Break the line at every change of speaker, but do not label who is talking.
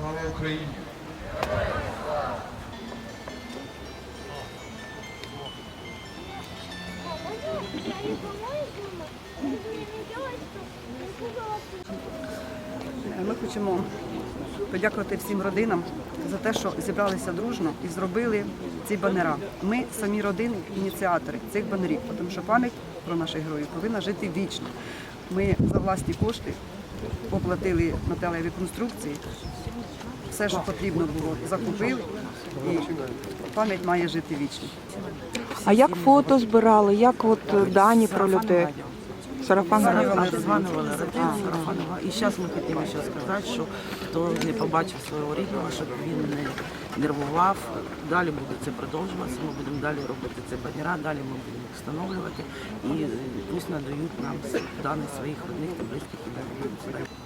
Слава Україні!
Ми хочемо подякувати всім родинам за те, що зібралися дружно і зробили ці банера. Ми самі родини, ініціатори цих банерів, тому що пам'ять про наших героїв повинна жити вічно. Ми за власні кошти оплатили металеві конструкції, все, що потрібно було, закупили, і пам'ять має жити вічно.
А як фото збирали? Як от е, дані про людей? Сарафан
Званювали, званювали Сарафанова. І зараз ми хотіли ще сказати, що хто не побачив свого рідного, щоб він не нервував. Далі буде це продовжуватися. Ми будемо далі робити це банера, далі ми будемо їх встановлювати і е, пусть надають нам дані своїх родних та близьких і далі.